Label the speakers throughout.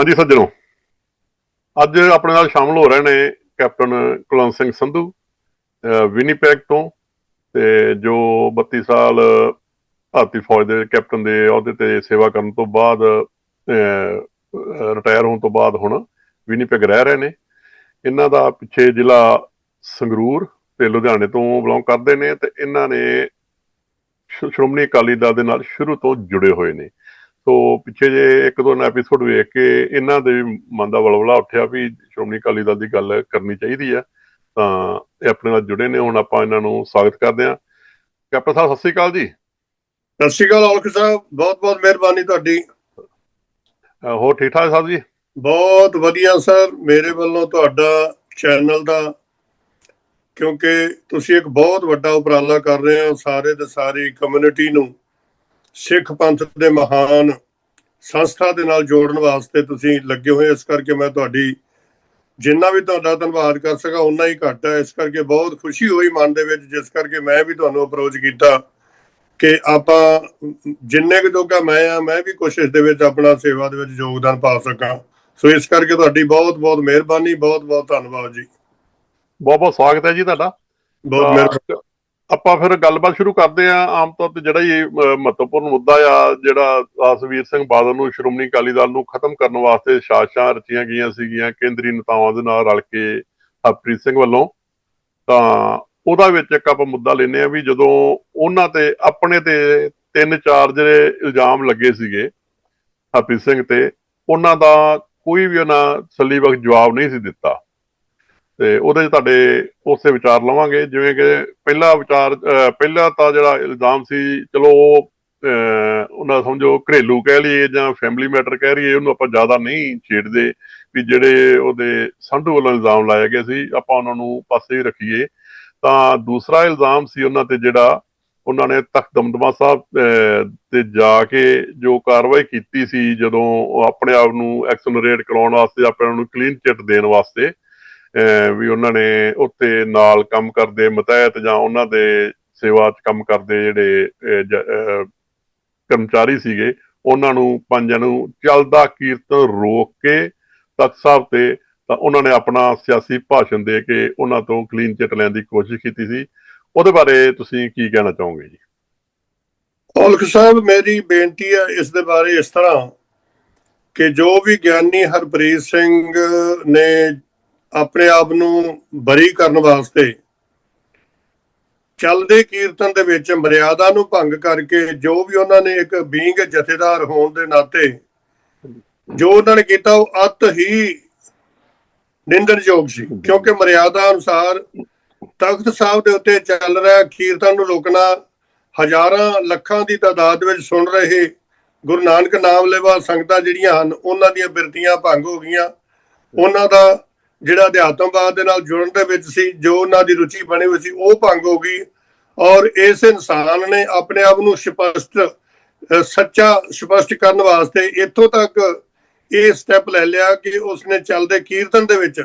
Speaker 1: ਹਾਂਜੀ ਸੱਜਣੋ। ਅੱਜ ਆਪਣੇ ਨਾਲ ਸ਼ਾਮਲ ਹੋ ਰਹੇ ਨੇ ਕੈਪਟਨ ਕੁਲਵੰਤ ਸਿੰਘ ਸੰਧੂ, ਅਹ ਵਿਨੀਪੈਗ ਤੋਂ ਤੇ ਜੋ 32 ਸਾਲ ਭਾਰਤੀ ਫੌਜ ਦੇ ਕੈਪਟਨ ਦੇ ਅਹੁਦੇ ਤੇ ਸੇਵਾ ਕਰਨ ਤੋਂ ਬਾਅਦ ਰਿਟਾਇਰ ਹੋਣ ਤੋਂ ਬਾਅਦ ਹੁਣ ਵਿਨੀਪੈਗ ਰਹਿ ਰਹੇ ਨੇ। ਇਹਨਾਂ ਦਾ ਪਿੱਛੇ ਜ਼ਿਲ੍ਹਾ ਸੰਗਰੂਰ ਤੇ ਲੁਧਿਆਣੇ ਤੋਂ ਬਿਲੋਂਗ ਕਰਦੇ ਨੇ ਤੇ ਇਹਨਾਂ ਨੇ ਸ਼੍ਰੋਮਣੀ ਅਕਾਲੀ ਦਲ ਦੇ ਨਾਲ ਸ਼ੁਰੂ ਤੋਂ ਜੁੜੇ ਹੋਏ ਨੇ। ਸੋ ਪਿੱਛੇ ਜੇ ਇੱਕ ਦੋ ਐਪੀਸੋਡ ਵੇਖ ਕੇ ਇਹਨਾਂ ਦੇ ਵੀ ਮਨ ਦਾ ਵਲਵਲਾ ਉੱਠਿਆ ਵੀ ਸ਼੍ਰੋਮਣੀ ਅਕਾਲੀ ਦਲ ਦੀ ਗੱਲ ਕਰਨੀ ਚਾਹੀਦੀ ਆ ਤਾਂ ਇਹ ਆਪਣੇ ਨਾਲ ਜੁੜੇ ਨੇ ਹੁਣ ਆਪਾਂ ਇਹਨਾਂ ਨੂੰ ਸਵਾਗਤ ਕਰਦੇ ਹਾਂ। ਕੈਪਟਨ ਸਾਹਿਬ ਸਤਿ ਸ੍ਰੀ ਅਕਾਲ ਜੀ।
Speaker 2: ਸਤਿ ਸ਼੍ਰੀ ਅਕਾਲ ਔਲਖ ਸਾਹਿਬ ਬਹੁਤ ਬਹੁਤ ਮਿਹਰਬਾਨੀ ਤੁਹਾਡੀ।
Speaker 1: ਹੋਰ ਠੀਕ ਠਾਕ ਸਾਹਿਬ ਜੀ?
Speaker 2: ਬਹੁਤ ਵਧੀਆ ਸਰ ਮੇਰੇ ਵੱਲੋਂ ਤੁਹਾਡਾ ਚੈਨਲ ਦਾ ਕਿਉਂਕਿ ਤੁਸੀਂ ਇੱਕ ਬਹੁਤ ਵੱਡਾ ਉਪਰਾਲਾ ਕਰ ਰਹੇ ਹੋ ਸਾਰੇ ਦੇ ਸਾਰੀ ਕਮਿਊਨਿਟੀ ਨੂੰ। ਸਿੱਖ ਪੰਥ ਦੇ ਮਹਾਨ ਸੰਸਥਾ ਦੇ ਨਾਲ ਜੋੜਨ ਵਾਸਤੇ ਤੁਸੀਂ ਲੱਗੇ ਹੋਏ ਇਸ ਕਰਕੇ ਮੈਂ ਤੁਹਾਡੀ ਜਿੰਨਾ ਵੀ ਤੁਹਾਡਾ ਧੰਨਵਾਦ ਕਰ ਸਕਾਂ ਉਨਾ ਹੀ ਘੱਟ ਹੈ। ਇਸ ਕਰਕੇ ਬਹੁਤ ਖੁਸ਼ੀ ਹੋਈ ਮਨ ਦੇ ਵਿੱਚ ਜਿਸ ਕਰਕੇ ਮੈਂ ਵੀ ਤੁਹਾਨੂੰ ਅਪਰੋਚ ਕੀਤਾ ਕਿ ਆਪਾਂ ਜਿੰਨੇ ਕੁ ਜੋਗਾ ਮੈਂ ਆ ਮੈਂ ਵੀ ਕੋਸ਼ਿਸ਼ ਦੇ ਵਿੱਚ ਆਪਣਾ ਸੇਵਾ ਦੇ ਵਿੱਚ ਯੋਗਦਾਨ ਪਾ ਸਕਾਂ। ਸੋ ਇਸ ਕਰਕੇ ਤੁਹਾਡੀ ਬਹੁਤ ਬਹੁਤ ਮਿਹਰਬਾਨੀ ਬਹੁਤ ਬਹੁਤ ਧੰਨਵਾਦ ਜੀ।
Speaker 1: ਬਹੁਤ ਬਹੁਤ ਸਵਾਗਤ ਹੈ ਜੀ ਤੁਹਾਡਾ।
Speaker 2: ਬਹੁਤ ਮਿਹਰਬਾਨੀ।
Speaker 1: ਆਪਾਂ ਫਿਰ ਗੱਲਬਾਤ ਸ਼ੁਰੂ ਕਰਦੇ ਹਾਂ ਆਮ ਤੌਰ ਤੇ ਜਿਹੜਾ ਇਹ ਮਹੱਤਵਪੂਰਨ ਮੁੱਦਾ ਆ, ਜਿਹੜਾ ਆਸਵੀਰ ਸਿੰਘ ਬਾਦਲ ਨੂੰ ਸ਼੍ਰੋਮਣੀ ਅਕਾਲੀ ਦਲ ਨੂੰ ਖਤਮ ਕਰਨ ਵਾਸਤੇ ਸਾਜ਼ਿਸ਼ਾਂ ਰਚੀਆਂ ਗਈਆਂ ਸੀਗੀਆਂ, ਕੇਂਦਰੀ ਨੇਤਾਵਾਂ ਦੇ ਨਾਲ ਰਲ ਕੇ ਹਰਪ੍ਰੀਤ ਸਿੰਘ ਵੱਲੋਂ, ਤਾਂ ਉਹਦਾ ਵਿੱਚ ਇੱਕ ਆਪਾਂ ਮੁੱਦਾ ਲੈਨੇ ਆ ਵੀ ਜਦੋਂ ਉਹਨਾਂ ਤੇ, ਆਪਣੇ ਤੇ ਤਿੰਨ ਚਾਰ ਜਿਹੜੇ ਇਲਜ਼ਾਮ ਲੱਗੇ ਸੀਗੇ ਹਰਪ੍ਰੀਤ ਸਿੰਘ ਤੇ, ਉਹਨਾਂ ਦਾ ਕੋਈ ਵੀ ਉਹਨਾਂ ਸੱਲੀ ਵਕਤ ਜਵਾਬ ਨਹੀਂ ਸੀ ਦਿੱਤਾ। ਤੇ ਉਹਦੇ 'ਚ ਤੁਹਾਡੇ ਉਸੇ ਵਿਚਾਰ ਲਵਾਂਗੇ ਜਿਵੇਂ ਕਿ ਪਹਿਲਾ ਵਿਚਾਰ ਪਹਿਲਾ ਤਾਂ ਜਿਹੜਾ ਇਲਜ਼ਾਮ ਸੀ ਚਲੋ ਉਹ, ਅਹ, ਉਹਨਾਂ ਸਮਝੋ ਘਰੇਲੂ ਕਹਿ ਲਈਏ ਜਾਂ ਫੈਮਿਲੀ ਮੈਟਰ ਕਹਿ ਲਈਏ ਉਹਨੂੰ ਆਪਾਂ ਜ਼ਿਆਦਾ ਨਹੀਂ ਛੇੜਦੇ ਵੀ ਜਿਹੜੇ ਉਹਦੇ ਸੰਧੂ ਵੱਲੋਂ ਇਲਜ਼ਾਮ ਲਾਏ ਗਏ ਸੀ ਆਪਾਂ ਉਹਨਾਂ ਨੂੰ ਪਾਸੇ ਹੀ ਰੱਖੀਏ। ਤਾਂ ਦੂਸਰਾ ਇਲਜ਼ਾਮ ਸੀ ਉਹਨਾਂ ਤੇ ਜਿਹੜਾ ਉਹਨਾਂ ਨੇ ਤਖਤ ਦਮਦਮਾ ਸਾਹਿਬ ਤੇ ਜਾ ਕੇ ਜੋ ਕਾਰਵਾਈ ਕੀਤੀ ਸੀ ਜਦੋਂ ਆਪਣੇ ਆਪ ਨੂੰ ਐਕਸਲਰੇਟ ਕਰਾਉਣ ਵਾਸਤੇ ਆਪਣੇ ਨੂੰ ਕਲੀਨ ਚਿੱਟ ਦੇਣ ਵਾਸਤੇ ਵੀ ਉਹਨਾਂ ਨੇ ਉੱਤੇ ਨਾਲ ਕੰਮ ਕਰਦੇ, ਮਤਹਿਤ ਜਾਂ ਉਹਨਾਂ ਦੇ ਸੇਵਾ 'ਚ ਕੰਮ ਕਰਦੇ ਜਿਹੜੇ ਕਰਮਚਾਰੀ ਸੀਗੇ, ਉਹਨਾਂ ਨੂੰ ਪੰਜਾਂ ਨੂੰ ਚੱਲਦਾ ਕੀਰਤਨ ਰੋਕ ਕੇ ਤਖਤ ਸਾਹਿਬ ਤੇ ਤਾਂ ਉਹਨਾਂ ਨੇ ਆਪਣਾ ਸਿਆਸੀ ਭਾਸ਼ਣ ਦੇ ਕੇ ਉਹਨਾਂ ਤੋਂ ਕਲੀਨ ਚਿੱਟ ਲੈਣ ਦੀ ਕੋਸ਼ਿਸ਼ ਕੀਤੀ ਸੀ। ਉਹਦੇ ਬਾਰੇ ਤੁਸੀਂ ਕੀ ਕਹਿਣਾ ਚਾਹੋਗੇ ਜੀ?
Speaker 2: ਔਲਖ ਸਾਹਿਬ, ਮੇਰੀ ਬੇਨਤੀ ਹੈ ਇਸ ਦੇ ਬਾਰੇ ਇਸ ਤਰ੍ਹਾਂ ਕਿ ਜੋ ਵੀ ਗਿਆਨੀ ਹਰਪ੍ਰੀਤ ਸਿੰਘ ਨੇ ਆਪਣੇ ਆਪ ਨੂੰ ਬਰੀ ਕਰਨ ਵਾਸਤੇ ਚੱਲਦੇ ਕੀਰਤਨ ਦੇ ਵਿੱਚ ਮਰਿਆਦਾ ਨੂੰ ਭੰਗ ਕਰਕੇ ਜੋ ਵੀ ਉਹਨਾਂ ਨੇ ਇੱਕ ਬੀਂਗ ਜਥੇਦਾਰ ਹੋਣ ਦੇ ਨਾਤੇ ਜੋ ਉਹਨਾਂ ਨੇ ਕੀਤਾ ਉਹ ਅਤ ਹੀ ਨਿੰਦਣਯੋਗ ਸੀ, ਕਿਉਂਕਿ ਮਰਿਆਦਾ ਅਨੁਸਾਰ ਤਖਤ ਸਾਹਿਬ ਦੇ ਉੱਤੇ ਚੱਲ ਰਿਹਾ ਕੀਰਤਨ ਨੂੰ ਰੋਕਣਾ, ਹਜ਼ਾਰਾਂ ਲੱਖਾਂ ਦੀ ਤਾਦਾਦ ਵਿੱਚ ਸੁਣ ਰਹੇ ਗੁਰੂ ਨਾਨਕ ਨਾਮ ਲੈਵਾ ਸੰਗਤਾਂ ਜਿਹੜੀਆਂ ਹਨ, ਉਹਨਾਂ ਦੀਆਂ ਬਿਰਤੀਆਂ ਭੰਗ ਹੋ ਗਈਆਂ, ਉਹਨਾਂ ਦਾ ਜਿਹੜਾ ਅਧਿਆਤਮਵਾਦ ਦੇ ਨਾਲ ਜੁੜਨ ਦੇ ਵਿੱਚ ਸੀ ਜੋ ਉਹਨਾਂ ਦੀ ਰੁਚੀ ਬਣੀ ਹੋਈ ਸੀ ਉਹ ਭੰਗ ਹੋ ਗਈ ਔਰ ਇਸ ਇਨਸਾਨ ਨੇ ਆਪਣੇ ਆਪ ਨੂੰ ਸਪਸ਼ਟ ਸੱਚਾ ਸਪਸ਼ਟ ਕਰਨ ਵਾਸਤੇ ਇੱਥੋਂ ਤੱਕ ਇਹ ਸਟੈਪ ਲੈ ਲਿਆ ਕਿ ਉਸਨੇ ਚੱਲਦੇ ਕੀਰਤਨ ਦੇ ਵਿੱਚ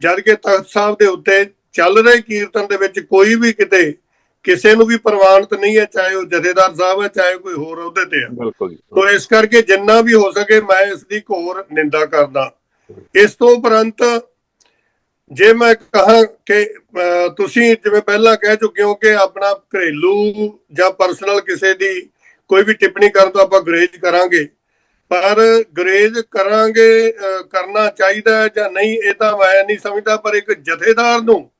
Speaker 2: ਜਦ ਕਿ ਤਖਤ ਸਾਹਿਬ ਦੇ ਉੱਤੇ ਚੱਲ ਰਹੇ ਕੀਰਤਨ ਦੇ ਵਿੱਚ ਕੋਈ ਵੀ ਕਿਤੇ ਕਿਸੇ ਨੂੰ ਵੀ ਪ੍ਰਵਾਨਿਤ ਨਹੀਂ ਹੈ ਚਾਹੇ ਉਹ ਜਥੇਦਾਰ ਸਾਹਿਬ ਹੈ ਚਾਹੇ ਕੋਈ ਹੋਰ ਅਹੁਦੇ ਤੇ ਹੈ।
Speaker 1: ਬਿਲਕੁਲ
Speaker 2: ਤੋ ਇਸ ਕਰਕੇ ਜਿੰਨਾ ਵੀ ਹੋ ਸਕੇ ਮੈਂ ਇਸ ਦੀ ਘੋਰ ਨਿੰਦਾ ਕਰਦਾ। ਇਸ ਤੋਂ ਉਪਰੰਤ ਜੇ ਮੈਂ ਕਹਾਂ ਕਿ ਤੁਸੀਂ ਜਿਵੇਂ ਪਹਿਲਾਂ ਕਹਿ ਚੁੱਕੇ ਹੋ ਕਿ ਆਪਣਾ ਘਰੇਲੂ ਜਾਂ ਪਰਸਨਲ ਕਿਸੇ ਦੀ ਕੋਈ ਵੀ ਟਿੱਪਣੀ ਕਰਨ ਤੋਂ ਆਪਾਂ ਗਰੇਜ ਕਰਾਂਗੇ ਪਰ ਗਰੇਜ ਕਰਾਂਗੇ ਕਰਨਾ ਚਾਹੀਦਾ ਹੈ ਜਾਂ ਨਹੀਂ ਇਹ ਤਾਂ ਮੈਂ ਨਹੀਂ ਸਮਝਦਾ ਪਰ ਇੱਕ ਜਥੇਦਾਰ ਨੂੰ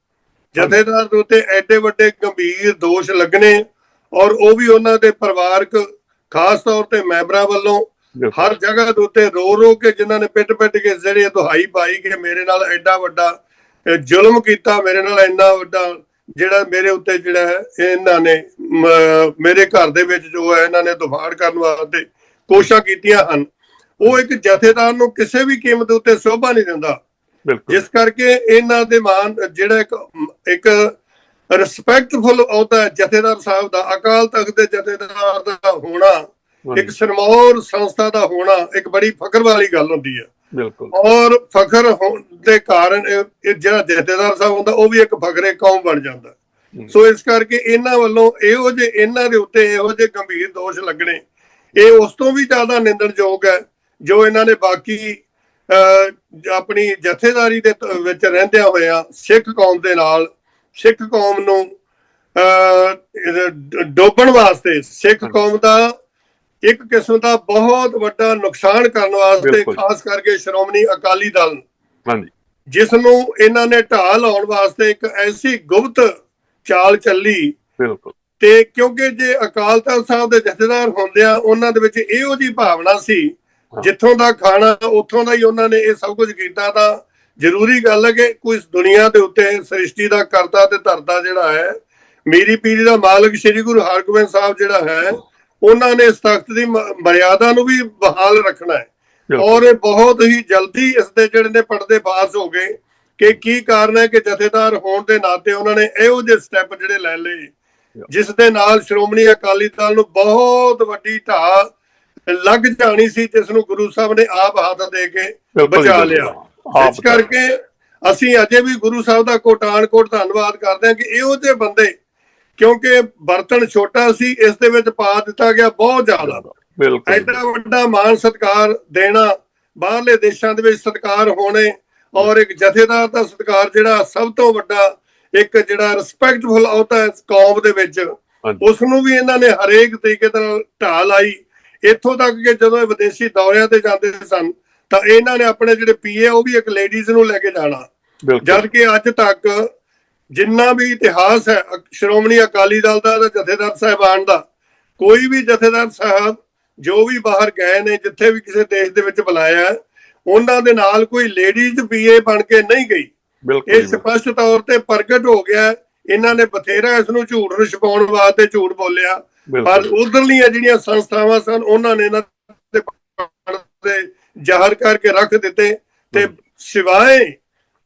Speaker 2: ਜਥੇਦਾਰ ਦੇ ਉੱਤੇ ਐਡੇ ਵੱਡੇ ਗੰਭੀਰ ਦੋਸ਼ ਲੱਗਣੇ ਔਰ ਉਹ ਵੀ ਉਹਨਾਂ ਦੇ ਪਰਿਵਾਰਕ ਖਾਸ ਤੌਰ ਤੇ ਮੈਂਬਰਾਂ ਵੱਲੋਂ। ਹਰ ਜਗ੍ਹਾ ਦੇ ਉੱਤੇ ਰੋ ਰੋ ਕੇ ਜਿਨ੍ਹਾਂ ਨੇ ਪਿੱਟ ਪਿੱਟ ਕੇ ਜਿਹੜੇ ਦੁਹਾਈ ਪਾਈ ਕਿ ਮੇਰੇ ਨਾਲ ਐਡਾ ਵੱਡਾ ਜ਼ੁਲਮ ਕੀਤਾ ਮੇਰੇ ਨਾਲ ਇੰਨਾ ਵੱਡਾ ਜਿਹੜਾ ਮੇਰੇ ਉੱਤੇ ਜਿਹੜਾ ਹੈ ਇਹਨਾਂ ਨੇ ਮੇਰੇ ਘਰ ਦੇ ਵਿੱਚ ਜੋ ਹੈ ਇਹਨਾਂ ਨੇ ਦੁਫਾੜ ਕਰਨ ਵਾਸਤੇ ਕੋਸ਼ਿਸ਼ਾਂ ਕੀਤੀਆਂ ਹਨ। ਉਹ ਇੱਕ ਜਥੇਦਾਰ ਨੂੰ ਕਿਸੇ ਵੀ ਕੀਮਤ ਉੱਤੇ ਸ਼ੋਭਾ ਨਹੀਂ ਦਿੰਦਾ। ਜਿਸ ਕਰਕੇ ਇਹਨਾਂ ਦੇ ਮਾਨ ਜਿਹੜਾ ਇੱਕ ਇੱਕ ਰਿਸਪੈਕਟਫੁਲ ਅਹੁਦਾ ਜਥੇਦਾਰ ਸਾਹਿਬ ਦਾ ਅਕਾਲ ਤਖਤ ਦੇ ਜਥੇਦਾਰ ਦਾ ਹੋਣਾ ਇੱਕ ਸਿਰਮੌਰ ਸੰਸਥਾ ਦਾ ਹੋਣਾ ਇੱਕ ਬੜੀ ਫਖਰ ਵਾਲੀ ਗੱਲ ਹੁੰਦੀ ਹੈ।
Speaker 1: ਬਿਲਕੁਲ।
Speaker 2: ਔਰ ਫਖਰ ਹੋਣ ਦੇ ਕਾਰਨ ਇਹ ਜਿਹੜਾ ਜਥੇਦਾਰ ਸਾਹਿਬ ਹੁੰਦਾ ਉਹ ਵੀ ਇੱਕ ਫਖਰੇ ਕੌਮ ਬਣ ਜਾਂਦਾ। ਸੋ ਇਸ ਕਰਕੇ ਇਹਨਾਂ ਵੱਲੋਂ ਇਹੋ ਜਿਹੇ ਇਹਨਾਂ ਦੇ ਉੱਤੇ ਇਹੋ ਜਿਹੇ ਗੰਭੀਰ ਦੋਸ਼ ਲੱਗਣੇ ਇਹ ਉਸ ਤੋਂ ਵੀ ਜ਼ਿਆਦਾ ਨਿੰਦਣਯੋਗ ਹੈ ਜੋ ਇਹਨਾਂ ਨੇ ਬਾਕੀ ਆਪਣੀ ਜਥੇਦਾਰੀ ਦੇ ਵਿੱਚ ਰਹਿੰਦਿਆਂ ਹੋਇਆਂ ਸਿੱਖ ਕੌਮ ਦੇ ਨਾਲ ਸਿੱਖ ਕੌਮ ਨੂੰ ਡੋਬਣ ਵਾਸਤੇ ਸਿੱਖ ਕੌਮ ਦਾ ਇੱਕ ਕਿਸਮ ਦਾ ਬਹੁਤ ਵੱਡਾ ਨੁਕਸਾਨ ਕਰਨ ਵਾਸਤੇ। ਖਾਸ ਕਰਕੇ ਸ਼੍ਰੋਮਣੀ ਅਕਾਲੀ ਦਲ
Speaker 1: ਹਾਂਜੀ
Speaker 2: ਜਿਸ ਨੂੰ ਇਹਨਾਂ ਨੇ ਢਾਹ ਲਾਉਣ ਵਾਸਤੇ ਇੱਕ ਐਸੀ ਗੁਪਤ ਚਾਲ ਚੱਲੀ
Speaker 1: ਬਿਲਕੁਲ
Speaker 2: ਤੇ ਕਿਉਂਕਿ ਜੇ ਅਕਾਲ ਤਖਤ ਸਾਹਿਬ ਦੇ ਜਥੇਦਾਰ ਹੁੰਦੇ ਆ ਉਹਨਾਂ ਦੇ ਵਿੱਚ ਇਹੋ ਜੀ ਭਾਵਨਾ ਸੀ। ਜਿੱਥੋਂ ਦਾ ਖਾਣਾ ਉੱਥੋਂ ਦਾ ਹੀ ਉਹਨਾਂ ਨੇ ਇਹ ਸਭ ਕੁਝ ਕੀਤਾ ਤਾਂ ਜ਼ਰੂਰੀ ਗੱਲ ਹੈ ਕਿ ਕੋਈ ਇਸ ਦੁਨੀਆ ਦੇ ਉੱਤੇ ਸ੍ਰਿਸ਼ਟੀ ਦਾ ਕਰਤਾ ਤੇ ਧਰਤਾ ਜਿਹੜਾ ਹੈ ਮੇਰੀ ਪੀਰੀ ਦਾ ਮਾਲਕ ਸ੍ਰੀ ਗੁਰੂ ਹਰਗੋਬਿੰਦ ਸਾਹਿਬ ਜਿਹੜਾ ਹੈ ਉਹਨਾਂ ਨੇ ਇਸ ਤਖਤ ਦੀ ਮਰਿਆਦਾ ਨੂੰ ਵੀ ਬਹਾਲ ਰੱਖਣਾ ਹੈ। ਔਰ ਇਹ ਬਹੁਤ ਹੀ ਜਲਦੀ ਇਸ ਦੇ ਜਿਹੜੇ ਨੇ ਪਰਦੇ ਪਾਸ ਹੋ ਗਏ ਕਿ ਕੀ ਕਾਰਨ ਹੈ ਕਿ ਜਥੇਦਾਰ ਹੋਣ ਦੇ ਨਾਤੇ ਉਹਨਾਂ ਨੇ ਇਹੋ ਜਿਹੇ ਸਟੈਪ ਜਿਹੜੇ ਲੈ ਲਏ ਜਿਸ ਦੇ ਨਾਲ ਸ਼੍ਰੋਮਣੀ ਅਕਾਲੀ ਦਲ ਨੂੰ ਬਹੁਤ ਵੱਡੀ ਢਾਹ ਲੱਗ ਜਾਣੀ ਸੀ ਜਿਸ ਨੂੰ ਗੁਰੂ ਸਾਹਿਬ ਨੇ ਆਪ ਹੱਥ ਦੇ ਕੇ ਬਚਾ। ਲਿਆ ਇਸ ਕਰਕੇ ਅਸੀਂ ਅਜੇ ਵੀ ਗੁਰੂ ਸਾਹਿਬ ਦਾ ਕੋਟਾਨ ਕੋਟ ਧੰਨਵਾਦ ਕਰਦੇ ਹਾਂ ਕਿ ਇਹੋ ਜਿਹੇ ਬੰਦੇ ਕਿਉਂਕਿ ਬਰਤਨ ਛੋਟਾ ਸੀ ਇਸ ਦੇ ਵਿੱਚ ਪਾ ਦਿੱਤਾ ਗਿਆ ਬਹੁਤ ਜ਼ਿਆਦਾ।
Speaker 1: ਬਿਲਕੁਲ।
Speaker 2: ਐਡਾ ਵੱਡਾ ਮਾਨ ਸਤਕਾਰ ਦੇਣਾ ਬਾਹਰਲੇ ਦੇਸ਼ਾਂ ਦੇ ਵਿੱਚ ਸਤਕਾਰ ਹੋਣੇ ਔਰ ਇੱਕ ਜਥੇਦਾਰ ਦਾ ਸਤਕਾਰ ਜਿਹੜਾ ਸਭ ਤੋਂ ਵੱਡਾ ਇੱਕ ਜਿਹੜਾ ਰਿਸਪੈਕਟਫੁਲ ਆਉਤਾ ਹੈ ਕੌਮ ਦੇ ਵਿੱਚ। ਉਸ ਨੂੰ ਵੀ ਇਹਨਾਂ ਨੇ ਹਰੇਕ ਤਰੀਕੇ ਨਾਲ ਢਾਹ ਲਾਈ। ਇੱਥੋਂ ਤੱਕ ਕਿ ਜਦੋਂ ਇਹ ਵਿਦੇਸ਼ੀ ਦੌਰਿਆਂ ਤੇ ਜਾਂਦੇ ਸਨ ਤਾਂ ਇਹਨਾਂ ਨੇ ਆਪਣੇ ਜਿਹੜੇ ਪੀਏ ਉਹ ਵੀ ਇੱਕ ਲੇਡੀਜ਼ ਨੂੰ ਲੈ ਕੇ ਜਾਣਾ। ਜਦ ਕਿ ਅੱਜ ਤੱਕ ਜਿੰਨਾ ਵੀ ਇਤਿਹਾਸ ਹੈ ਸ਼੍ਰੋਮਣੀ ਅਕਾਲੀ ਦਲ ਦਾ ਤੇ ਜਥੇਦਾਰ ਸਾਹਿਬਾਨ ਦਾ ਕੋਈ ਵੀ ਜਥੇਦਾਰ ਸਾਹਿਬ ਜੋ ਵੀ ਬਾਹਰ ਗਏ ਨੇ ਜਿੱਥੇ ਵੀ ਕਿਸੇ ਦੇਸ਼ ਦੇ ਵਿੱਚ ਬੁਲਾਇਆ ਉਹਨਾਂ ਦੇ ਨਾਲ ਕੋਈ ਲੇਡੀਜ਼ ਪੀਏ ਬਣ ਕੇ ਨਹੀਂ ਗਈ ਇਹ ਸਪਸ਼ਟ ਤੌਰ ਤੇ ਪ੍ਰਗਟ ਹੋ ਗਿਆ। ਇਹਨਾਂ ਨੇ ਬਥੇਰਾ ਇਸ ਨੂੰ ਝੂਠ ਨੂੰ ਛਪਾਉਣ ਵਾਸਤੇ ਝੂਠ ਬੋਲਿਆ ਪਰ ਉਧਰਲੀਆਂ ਜਿਹੜੀਆਂ ਸੰਸਥਾਵਾਂ ਸਨ ਉਹਨਾਂ ਨੇ ਇਹਨਾਂ ਦੇ ਪਰਦੇ ਜ਼ਾਹਰ ਕਰਕੇ ਰੱਖ ਦਿੱਤੇ ਤੇ। ਸਿਵਾਏ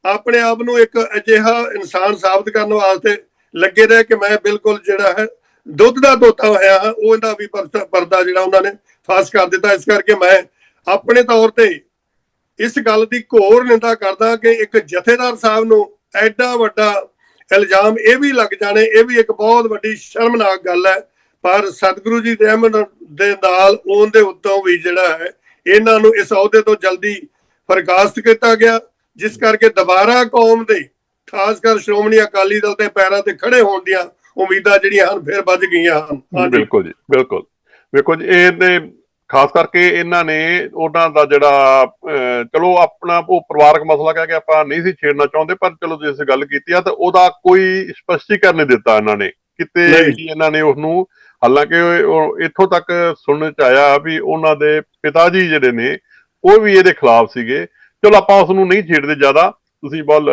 Speaker 2: ਆਪਣੇ ਆਪ ਨੂੰ ਇੱਕ ਅਜਿਹਾ ਇਨਸਾਨ ਸਾਬਤ ਕਰਨ ਵਾਸਤੇ ਲੱਗੇ ਰਹੇ ਕਿ ਮੈਂ ਬਿਲਕੁਲ ਜਿਹੜਾ ਹੈ, ਦੁੱਧ ਦਾ ਦੋਤਾ ਹੋਇਆ ਹਾਂ, ਉਹ ਇਹਦਾ ਵੀ ਪਰਦਾ ਜਿਹੜਾ ਉਹਨਾਂ ਨੇ ਫਾਸ ਕਰ ਦਿੱਤਾ। ਇਸ ਕਰਕੇ ਮੈਂ ਆਪਣੇ ਤੌਰ ਤੇ ਇਸ ਗੱਲ ਦੀ ਘੋਰ ਨਿੰਦਾ ਕਰਦਾ ਕਿ ਇੱਕ ਜਥੇਦਾਰ ਸਾਹਿਬ ਨੂੰ ਐਡਾ ਵੱਡਾ ਇਲਜ਼ਾਮ ਇਹ ਵੀ ਲੱਗ ਜਾਣੇ, ਇਹ ਵੀ ਇੱਕ ਬਹੁਤ ਵੱਡੀ ਸ਼ਰਮਨਾਕ ਗੱਲ ਹੈ। ਪਰ ਸਤਿਗੁਰੂ ਜੀ ਦੇ ਰਹਿਮਤ ਦੇ ਨਾਲ ਉਹਦੇ ਉੱਤੋਂ ਵੀ ਜਿਹੜਾ ਹੈ, ਇਹਨਾਂ ਨੂੰ ਇਸ ਅਹੁਦੇ ਤੋਂ ਜਲਦੀ ਬਰਖਾਸਤ ਕੀਤਾ ਗਿਆ। ਜਿਸ ਕਰਕੇ ਦੁਬਾਰਾ ਕੌਮ ਦੇ ਖਾਸ ਕਰ ਸ਼੍ਰੋਮਣੀ ਅਕਾਲੀ ਦਲ ਦੇ ਪੈਰਾਂ ਤੇ ਖੜੇ ਹੋਣ ਦੀਆਂ ਉਮੀਦਾਂ ਜਿਹੜੀਆਂ ਹਨ ਫਿਰ ਵੱਜ ਗਈਆਂ ਹਨ।
Speaker 1: ਬਿਲਕੁਲ ਜੀ ਬਿਲਕੁਲ। ਵੇਖੋ ਜੀ ਇਹ ਤੇ ਖਾਸ ਕਰਕੇ ਇਹਨਾਂ ਨੇ ਉਹਨਾਂ ਦਾ ਜਿਹੜਾ ਚਲੋ ਆਪਣਾ ਉਹ ਪਰਿਵਾਰਕ ਮਸਲਾ ਕਹਿ ਕੇ ਆਪਾਂ ਨਹੀਂ ਸੀ ਛੇੜਨਾ ਚਾਹੁੰਦੇ ਪਰ ਚਲੋ ਜੇ ਇਸ ਗੱਲ ਕੀਤੀ ਆ ਤਾਂ ਉਹਦਾ ਕੋਈ ਸਪਸ਼ਟੀਕਰਨ ਨਹੀਂ ਦਿੱਤਾ ਇਹਨਾਂ ਨੇ। ਕਿਤੇ ਇਹਨਾਂ ਨੇ ਉਹਨੂੰ ਹਾਲਾਂਕਿ ਉਹ- ਉਹ ਇੱਥੋਂ ਤੱਕ ਸੁਣਨ ਚ ਆਇਆ ਵੀ ਉਹਨਾਂ ਦੇ ਪਿਤਾ ਜੀ ਜਿਹੜੇ ਨੇ ਉਹ ਵੀ ਇਹਦੇ ਖਿਲਾਫ ਸੀਗੇ। ਚਲੋ ਆਪਾਂ ਉਸ ਨੂੰ ਨਹੀਂ ਛੇੜਦੇ ਜ਼ਿਆਦਾ, ਤੁਸੀਂ ਬਹੁਤ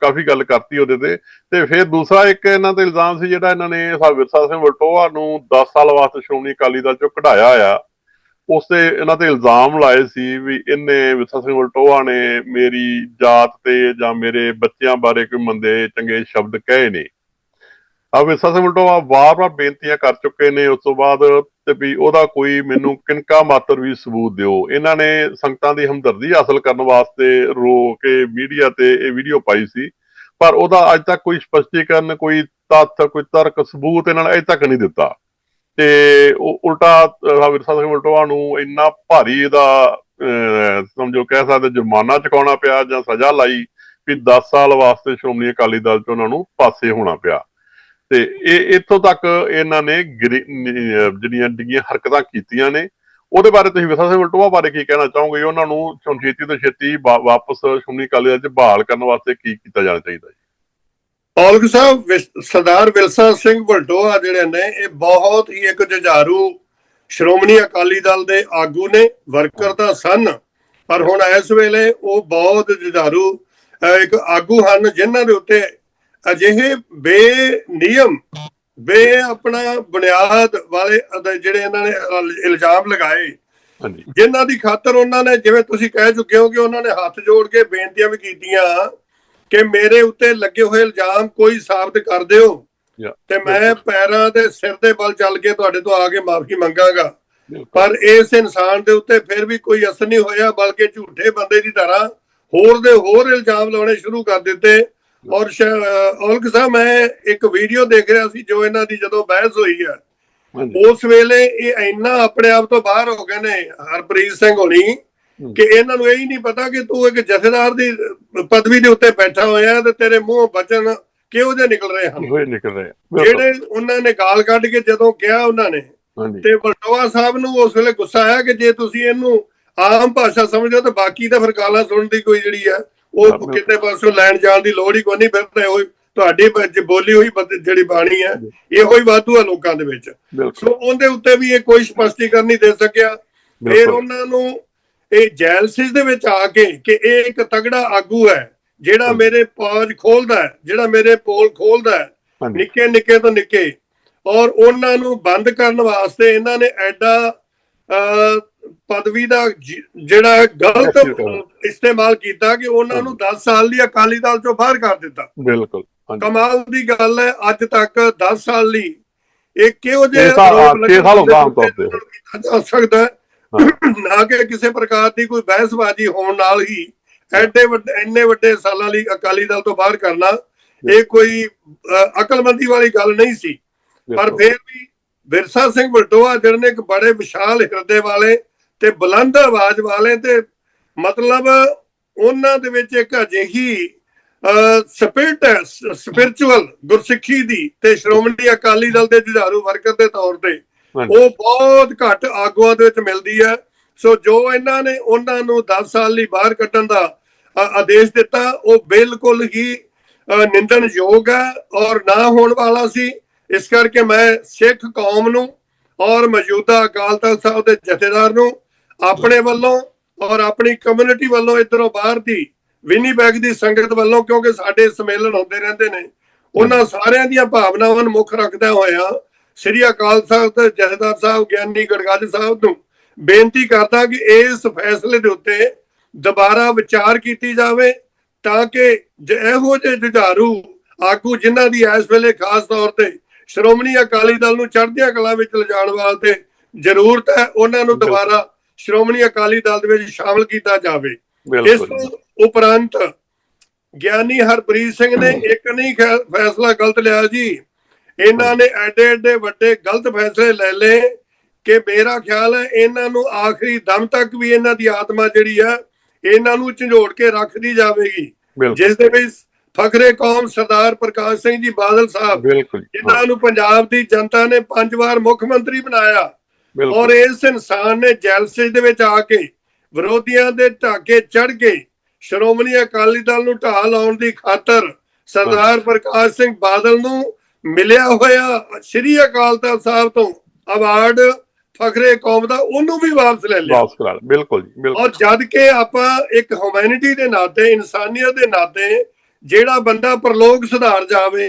Speaker 1: ਕਾਫੀ ਗੱਲ ਕਰਤੀ ਉਹਦੇ ਤੇ। ਤੇ ਫਿਰ ਦੂਸਰਾ ਇੱਕ ਇਹਨਾਂ ਤੇ ਇਲਜ਼ਾਮ ਸੀ ਜਿਹੜਾ ਇਹਨਾਂ ਨੇ ਸਾਹਿਬ ਵਿਰਸਾ ਸਿੰਘ ਵਲਟੋਆ ਨੂੰ 10 ਸਾਲ ਵਾਸਤੇ ਸ਼੍ਰੋਮਣੀ ਅਕਾਲੀ ਦਲ ਚੋਂ ਕਢਾਇਆ ਆ। ਉਸ ਤੇ ਇਹਨਾਂ ਤੇ ਇਲਜ਼ਾਮ ਲਾਏ ਸੀ ਵੀ ਇਹਨੇ ਵਿਰਸਾ ਸਿੰਘ ਵਲਟੋਆ ਨੇ ਮੇਰੀ ਜਾਤ ਤੇ ਜਾਂ ਮੇਰੇ ਬੱਚਿਆਂ ਬਾਰੇ ਕੋਈ ਮੰਦੇ, ਚੰਗੇ ਸ਼ਬਦ ਕਹੇ ਨੇ। ਵਿਰਸਾ ਸਿੰਘ ਵਲਟੋਆ ਵਾਰ-ਵਾਰ ਬੇਨਤੀਆਂ ਕਰ ਚੁੱਕੇ ਨੇ ਉਸ ਤੋਂ ਬਾਅਦ ਤੇ ਵੀ ਉਹਦਾ ਕੋਈ ਮੈਨੂੰ ਕਿਨਕਾ ਮਾਤਰ ਵੀ ਸਬੂਤ ਦਿਓ। ਇਹਨਾਂ ਨੇ ਸੰਗਤਾਂ ਦੀ ਹਮਦਰਦੀ ਹਾਸਲ ਕਰਨ ਵਾਸਤੇ ਰੋ ਕੇ ਮੀਡੀਆ ਤੇ ਇਹ ਵੀਡੀਓ ਪਾਈ ਸੀ। ਪਰ ਉਹਦਾ ਅੱਜ ਤੱਕ ਕੋਈ ਸਪਸ਼ਟੀਕਰਨ ਕੋਈ ਤੱਥ ਕੋਈ ਤਰਕ ਸਬੂਤ ਇਹਨਾਂ ਨੇ ਅਜੇ ਤੱਕ ਨਹੀਂ ਦਿੱਤਾ। ਤੇ ਉਹ ਉਲਟਾ ਵਿਰਸਾ ਸਿੰਘ ਵਲਟੋਆ ਨੂੰ ਇੰਨਾ ਭਾਰੀ ਇਹਦਾ ਅਹ, ਸਮਝੋ ਕਹਿ ਸਕਦੇ ਜੁਰਮਾਨਾ ਚੁਕਾਉਣਾ ਪਿਆ ਜਾਂ ਸਜ਼ਾ ਲਾਈ ਵੀ 10 ਸਾਲ ਵਾਸਤੇ ਸ਼੍ਰੋਮਣੀ ਅਕਾਲੀ ਦਲ ਚ ਉਹਨਾਂ ਨੂੰ ਪਾਸੇ ਹੋਣਾ ਪਿਆ। ਤੇ ਇਹ ਇੱਥੋਂ ਤੱਕ ਇਹਨਾਂ ਨੇ ਜਿਹੜੀਆਂ ਡਿੱਗੀਆਂ, ਹਰਕਤਾਂ ਕੀਤੀਆਂ ਨੇ। ਉਹਦੇ ਬਾਰੇ ਤੁਸੀਂ ਵਿਰਸਾ ਸਿੰਘ ਵਲਟੋਆ ਬਾਰੇ ਕੀ ਕਹਿਣਾ ਚਾਹੋਗੇ? ਉਹਨਾਂ ਨੂੰ ਛੇਤੀ ਤੋਂ ਛੇਤੀ ਵਾਪਸ ਸ਼੍ਰੋਮਣੀ ਅਕਾਲੀ ਦਲ ਬਹਾਲ ਕਰਨ ਵਾਸਤੇ ਕੀ ਕੀਤਾ ਜਾਣਾ ਚਾਹੀਦਾ ਜੀ?
Speaker 2: ਔਲਖ ਸਾਹਿਬ ਸਰਦਾਰ ਵਿਰਸਾ ਸਿੰਘ ਵਲਟੋਆ ਜਿਹੜੇ ਨੇ, ਇਹ ਬਹੁਤ ਹੀ ਇੱਕ ਜੁਝਾਰੂ ਸ਼੍ਰੋਮਣੀ ਅਕਾਲੀ ਦਲ ਦੇ ਆਗੂ ਨੇ, ਵਰਕਰ ਤਾਂ ਸਨ, ਪਰ ਹੁਣ ਇਸ ਵੇਲੇ ਉਹ ਬਹੁਤ ਜੁਝਾਰੂ ਇੱਕ ਆਗੂ ਹਨ, ਜਿਨ੍ਹਾਂ ਦੇ ਉੱਤੇ ਅਜਿਹੇ ਬੇਨਿਯਮ ਬੇ ਆਪਣਾ ਬੁਨਿਆਦ ਵਾਲੇ ਜਿਹੜੇ ਇਹਨਾਂ ਨੇ ਇਲ- ਇਲਜ਼ਾਮ ਲਗਾਏ।
Speaker 1: ਹਾਂਜੀ।
Speaker 2: ਜਿਨ੍ਹਾਂ ਦੀ ਖਾਤਰ ਉਹਨਾਂ ਨੇ ਜਿਵੇਂ ਤੁਸੀਂ ਕਹਿ ਚੁੱਕੇ ਹੋ ਕਿ ਉਹਨਾਂ ਨੇ ਹੱਥ ਜੋੜ ਕੇ ਬੇਨਤੀਆਂ ਵੀ ਕੀਤੀਆਂ ਕਿ ਮੇਰੇ ਉੱਤੇ ਲੱਗੇ ਹੋਏ ਇਲਜ਼ਾਮ ਕੋਈ ਸਾਬਤ ਕਰ ਦਿਓ। ਤੇ ਮੈਂ ਪੈਰਾਂ ਦੇ ਸਿਰ ਦੇ ਬਲ ਚੱਲ ਕੇ ਤੁਹਾਡੇ ਤੋਂ ਆ ਕੇ ਮਾਫੀ ਮੰਗਾਂਗਾ। ਪਰ ਇਸ ਇਨਸਾਨ ਦੇ ਉੱਤੇ ਫਿਰ ਵੀ ਕੋਈ ਅਸਰ ਨਹੀਂ ਹੋਇਆ ਬਲਕਿ ਝੂਠੇ ਬੰਦੇ ਦੀ ਤਰ੍ਹਾਂ ਹੋਰ ਦੇ ਹੋਰ ਇਲਜ਼ਾਮ ਲਾਉਣੇ ਸ਼ੁਰੂ ਕਰ ਦਿੱਤੇ। ਔਰ ਔਲਖ ਸਾਹਿਬ ਮੈਂ ਇੱਕ ਵੀਡੀਓ ਦੇਖ ਰਿਹਾ ਸੀ ਜੋ ਇਹਨਾਂ ਦੀ ਜਦੋਂ ਬਹਿਸ ਹੋਈ ਹੈ
Speaker 1: ਹਾਂਜੀ।
Speaker 2: ਉਸ ਵੇਲੇ ਇਹ ਇੰਨਾ ਆਪਣੇ ਆਪ ਤੋਂ ਬਾਹਰ ਹੋ ਗਏ ਨੇ ਹਰਪ੍ਰੀਤ ਸਿੰਘ ਹੋਣੀ ਕਿ ਇਹਨਾਂ ਨੂੰ ਇਹ ਹੀ ਨਹੀਂ ਪਤਾ ਕਿ ਤੂੰ ਇੱਕ ਜਥੇਦਾਰ ਦੀ ਪਦਵੀ ਦੇ ਉੱਤੇ ਬੈਠਾ ਹੋਇਆ ਤੇ ਤੇਰੇ ਮੂੰਹੋਂ ਬਚਨ ਕਿਹੋ ਜਿਹੇ ਨਿਕਲ ਰਹੇ ਹਨ?
Speaker 1: ਹੋਏ ਨਿਕਲ ਰਹੇ ਆ।
Speaker 2: ਜਿਹੜੇ ਉਹਨਾਂ ਨੇ ਗਾਲ ਕੱਢ ਕੇ ਜਦੋਂ ਕਿਹਾ ਉਹਨਾਂ ਨੇ ਤੇ ਵਲਟੋਆ ਸਾਹਿਬ ਨੂੰ ਉਸ ਵੇਲੇ ਗੁੱਸਾ ਆਇਆ ਕਿ ਜੇ ਤੁਸੀਂ ਇਹਨੂੰ ਆਮ ਭਾਸ਼ਾ ਸਮਝਦੇ ਹੋ ਤਾਂ ਬਾਕੀ ਤਾਂ ਫਿਰ ਗਾਲਾਂ ਸੁਣਨ ਦੀ ਕੋਈ ਜਿਹੜੀ ਆ।
Speaker 1: ਹਾਂ,
Speaker 2: ਉਹ। ਕਿਤੇ ਪਾਸੋਂ ਲੈਣ ਜਾਣ ਦੀ ਲੋੜ ਹੀ ਕੋਈ ਨਹੀਂ ਫਿਰ ਤਾਂ ਇਹੋ ਹੀ ਤੁਹਾਡੀ ਬੋਲੀ ਹੋਈ ਜਿਹੜੀ ਬਾਣੀ ਹੈ ਇਹੋ ਹੀ ਵਾਧੂ ਆ ਲੋਕਾਂ ਦੇ ਵਿੱਚ। ਸੋ ਉਹਦੇ ਉੱਤੇ ਵੀ ਇਹ ਕੋਈ ਸਪਸ਼ਟੀਕਰਨ ਨਹੀਂ ਦੇ ਸਕਿਆ। ਫਿਰ ਉਹਨਾਂ ਨੂੰ ਇਹ ਜੈਲਸਿਸ ਦੇ ਵਿੱਚ ਆ ਕੇ ਕਿ ਇਹ ਇੱਕ ਤਗੜਾ ਆਗੂ ਹੈ ਜਿਹੜਾ। ਮੇਰੇ ਪੌਜ ਖੋਲਦਾ ਹੈ ਜਿਹੜਾ ਮੇਰੇ ਪੋਲ ਖੋਲਦਾ ਹੈ ਨਿੱਕੇ ਨਿੱਕੇ ਤੋਂ ਨਿੱਕੇ। ਔਰ ਉਹਨਾਂ ਨੂੰ ਬੰਦ ਕਰਨ ਵਾਸਤੇ ਇਹਨਾਂ ਨੇ ਐਡਾ ਪਦਵੀ ਦਾ ਜਿਹੜਾ ਗਲਤ ਇਸਤੇਮਾਲ ਕੀਤਾ ਕਿ ਉਹਨਾਂ ਨੂੰ 10 ਸਾਲ ਲਈ ਅਕਾਲੀ ਦਲ ਚੋਂ ਬਾਹਰ ਕਰ ਦਿੱਤਾ।
Speaker 1: ਬਿਲਕੁਲ
Speaker 2: ਕਮਾਲ ਦੀ ਗੱਲ ਹੈ ਅੱਜ ਤੱਕ 10 ਸਾਲ ਲਈ ਇਹ ਕਿਹੋ ਜਿਹੇ ਆਰੋਪ
Speaker 1: ਸਾਲ
Speaker 2: ਸਕਦਾ। ਨਾ ਕਿ ਕਿਸੇ ਪ੍ਰਕਾਰ ਦੀ ਕੋਈ ਬਹਿਸਬਾਜ਼ੀ ਹੋਣ ਨਾਲ ਹੀ ਐਡੇ ਵੱਡੇ ਇੰਨੇ ਵੱਡੇ ਸਾਲਾਂ ਲਈ ਅਕਾਲੀ ਦਲ ਤੋਂ ਬਾਹਰ ਕਰਨਾ ਇਹ ਕੋਈ ਅਕਲਮੰਦੀ ਵਾਲੀ ਗੱਲ ਨਹੀਂ ਸੀ। ਪਰ। ਫਿਰ ਵੀ ਵਿਰਸਾ ਸਿੰਘ ਵਲਟੋਆ ਜਿਹੜੇ ਨੇ ਇੱਕ ਬੜੇ ਵਿਸ਼ਾਲ ਹਿਰਦੇ ਵਾਲੇ ਤੇ ਬੁਲੰਦ ਆਵਾਜ਼ ਵਾਲੇ ਤੇ ਮਤਲਬ ਉਹਨਾਂ ਦੇ ਵਿੱਚ ਇੱਕ ਅਜਿਹੀ ਸਪਿਰਟ ਸਪਿਰਚੁਅਲ ਗੁਰਸਿੱਖੀ ਦੀ ਤੇ ਸ਼੍ਰੋਮਣੀ ਅਕਾਲੀ ਦਲ ਦੇ ਜੁਝਾਰੂ ਵਰਕਰ ਦੇ ਤੌਰ ਤੇ। ਉਹ ਬਹੁਤ ਘੱਟ ਆਗੂਆਂ ਦੇ ਵਿੱਚ ਮਿਲਦੀ ਹੈ ਸੋ ਜੋ ਇਹਨਾਂ ਨੇ ਉਹਨਾਂ ਨੂੰ 10 ਸਾਲ ਲਈ ਬਾਹਰ ਕੱਢਣ ਦਾ ਆਦੇਸ਼ ਦਿੱਤਾ ਉਹ ਬਿਲਕੁਲ ਹੀ ਨਿੰਦਣਯੋਗ ਹੈ ਔਰ ਨਾ ਹੋਣ ਵਾਲਾ ਸੀ ਇਸ ਕਰਕੇ ਮੈਂ ਸਿੱਖ ਕੌਮ ਨੂੰ ਔਰ ਮੌਜੂਦਾ ਅਕਾਲ ਤਖਤ ਸਾਹਿਬ ਦੇ ਜਥੇਦਾਰ ਨੂੰ ਆਪਣੇ ਵੱਲੋਂ ਔਰ ਆਪਣੀ ਕਮਿਊਨਿਟੀ ਵੱਲੋਂ ਇਧਰੋਂ ਬਾਹਰ ਦੀ ਵਿਨੀਪੈਗ ਦੀ ਸੰਗਤ ਵੱਲੋਂ, ਕਿਉਂਕਿ ਸਾਡੇ ਸੰਮੇਲਨ ਹੁੰਦੇ ਰਹਿੰਦੇ ਨੇ, ਉਹਨਾਂ ਸਾਰਿਆਂ ਦੀਆਂ ਭਾਵਨਾਵਾਂ ਨੂੰ ਮੁੱਖ ਰੱਖਦਾ ਹੋਇਆ ਸ੍ਰੀ ਅਕਾਲ ਸਾਹਿਬ ਜਥੇਦਾਰ ਸਾਹਿਬ, ਗਿਆਨੀ ਗੜਗੱਜ ਸਾਹਿਬ ਨੂੰ ਬੇਨਤੀ ਕਰਦਾ ਕਿ ਇਸ ਫੈਸਲੇ ਦੇ ਉੱਤੇ ਦੁਬਾਰਾ ਵਿਚਾਰ ਕੀਤੀ ਜਾਵੇ ਤਾਂ ਕਿ ਇਹੋ ਜਿਹੇ ਜੁਝਾਰੂ ਆਗੂ ਜਿਨ੍ਹਾਂ ਦੀ ਇਸ ਵੇਲੇ ਖਾਸ ਤੌਰ ਤੇ ਸ਼੍ਰੋਮਣੀ ਅਕਾਲੀ ਦਲ ਨੂੰ ਚੜ੍ਹਦੀਆਂ ਕਲਾ ਵਿੱਚ ਲਿਜਾਣ ਵਾਸਤੇ ਜ਼ਰੂਰਤ ਹੈ, ਉਹਨਾਂ ਨੂੰ ਦੁਬਾਰਾ ਸ਼੍ਰੋਮਣੀ ਅਕਾਲੀ ਦਲ ਦੇ ਵਿੱਚ ਸ਼ਾਮਲ ਕੀਤਾ ਜਾਵੇ। ਇਸ ਤੋਂ ਉਪਰੰਤ ਗਿਆਨੀ ਹਰਪ੍ਰੀਤ ਸਿੰਘ ਨੇ ਇੱਕ ਨਹੀਂ ਫੈਸਲਾ ਗਲਤ ਲਿਆ ਜੀ। ਇਹਨਾਂ ਨੇ ਐਡੇ ਐਡੇ ਵੱਡੇ ਗਲਤ ਫੈਸਲੇ ਲੈ ਲਏ ਕਿ ਮੇਰਾ ਖਿਆਲ ਹੈ ਇਹਨਾਂ ਨੂੰ ਆਖਰੀ ਦਮ ਤੱਕ ਵੀ ਇਹਨਾਂ ਦੀ ਆਤਮਾ ਜਿਹੜੀ ਹੈ ਇਹਨਾਂ ਨੂੰ ਝੰਜੋੜ ਕੇ ਰੱਖਦੀ ਜਾਵੇਗੀ। ਜਿਸ ਦੇ ਵਿੱਚ ਫਖਰੇ ਕੌਮ ਸਰਦਾਰ ਪ੍ਰਕਾਸ਼ ਸਿੰਘ ਜੀ ਬਾਦਲ ਸਾਹਿਬ ਜਿਨ੍ਹਾਂ ਨੂੰ ਪੰਜਾਬ ਦੀ ਜਨਤਾ ਨੇ ਪੰਜ ਵਾਰ ਮੁੱਖ ਮੰਤਰੀ ਬਣਾਇਆ। ਔਰ ਇਸ ਇਨਸਾਨ ਨੇ ਜੈਲਸਿਸ ਦੇ ਵਿੱਚ ਆ ਕੇ ਵਿਰੋਧੀਆਂ ਦੇ ਢਾਕੇ ਚੜ ਕੇ ਸ਼੍ਰੋਮਣੀ ਅਕਾਲੀ ਦਲ ਨੂੰ ਢਾਹ ਲਾਉਣ ਦੀ ਖਾਤਰ ਸਰਦਾਰ ਪ੍ਰਕਾਸ਼ ਸਿੰਘ ਬਾਦਲ ਨੂੰ ਮਿਲਿਆ ਹੋਇਆ ਸ੍ਰੀ ਅਕਾਲ ਤਖਤ ਸਾਹਿਬ ਤੋਂ ਅਵਾਰਡ ਫਖਰੇ ਕੌਮ ਦਾ ਉਹਨੂੰ ਵੀ ਵਾਪਸ ਲੈ ਲਿਆ।
Speaker 1: ਵਾਪਸ ਕਰਾ। ਬਿਲਕੁਲ ਜੀ ਬਿਲਕੁਲ।
Speaker 2: ਔਰ ਜਦ ਕਿ ਆਪਾਂ ਇੱਕ ਹਿਊਮੈਨਿਟੀ ਦੇ ਨਾਤੇ ਇਨਸਾਨੀਅਤ ਦੇ ਨਾਤੇ ਜਿਹੜਾ ਬੰਦਾ ਪ੍ਰਲੋਕ ਸੁਧਾਰ ਜਾਵੇ